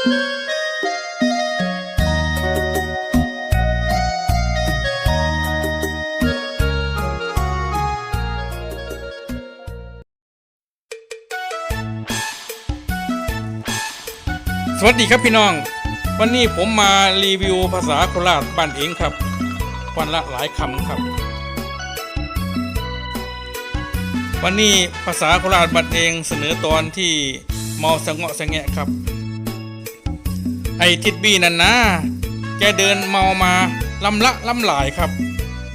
สวัสดีครับพี่น้อง วันนี้ผมมารีวิวภาษาโคราชบ้านเองครับ วันละหลายคำครับ วันนี้ภาษาโคราชบ้านเองเสนอตอนที่เมาสะเงาะสะแงะครับ ไอ้ทิดบี้นั่นนะ แกเดินเมามาลำละลำหลายครับ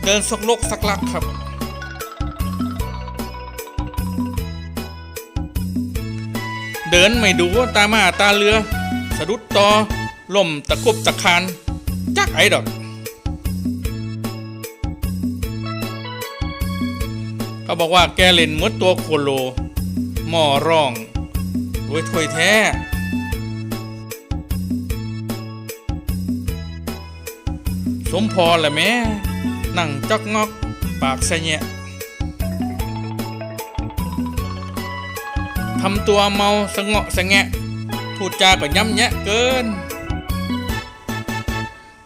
เดินสกลกสักลักครับ เดินไม่ดูตามาตาเรือ สะดุดตอล่มตะกุบตะคานจักไอ้ดอกเขาบอกว่าแกเล่นมือตัวโคโลหม้อร่องโดยถ้วยแท้ มพรแหละแม่นั่งจักงอก ปากแสะแยะทำตัวเมาสะเงาะสะแงะ พูดจาก็ย้ำแยะเกิน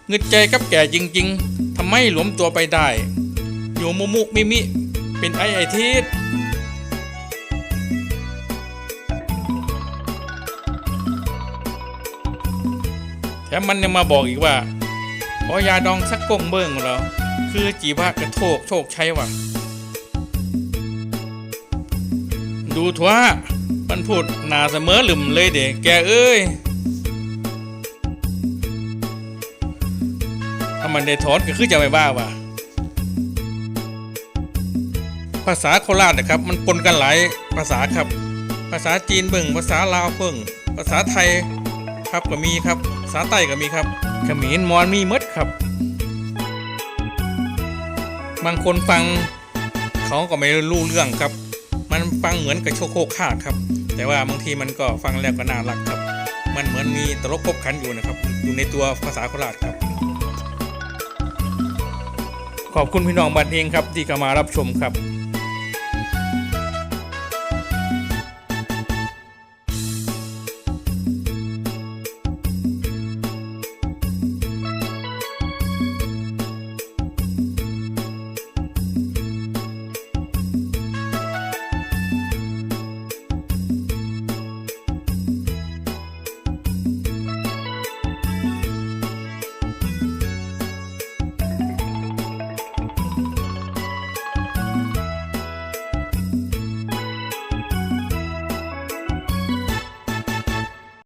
เงึดใจกับแก่จริง ๆ ทำไมหลวมตัวไปได้ อยู่มุมุมิมิ เป็นไอไอทิศแถมมันยังมาบอกอีกว่า ขอยาดองสักกงเบิ้งของเราคือจีว่ากระโทกโชคชัยว่ะ ดูทัวมันพูดหนาเสมอหลึมเลยเด็กแกเอ้ย ถ้ามันได้ถอนก็คือจะไม่บ้าว่ะ ภาษาโคราชนะครับ มันปนกันหลายภาษาครับ ภาษาจีนเบิ่งภาษาลาวเบิ่งภาษาไทยครับก็มีครับ ภาษาใต้ก็มีครับ ขมรมอญมีมดครับ บางคนฟังเขาก็ไม่รู้เรื่องครับ มันฟังเหมือนกับโชโคกคาครับ แต่ว่าบางทีมันก็ฟังแล้วก็น่ารักครับ มันเหมือนมีตลกคบขันอยู่นะครับ อยู่ในตัวภาษาโคราชครับ ขอบคุณพี่น้องบันเองครับที่เข้ามารับชมครับ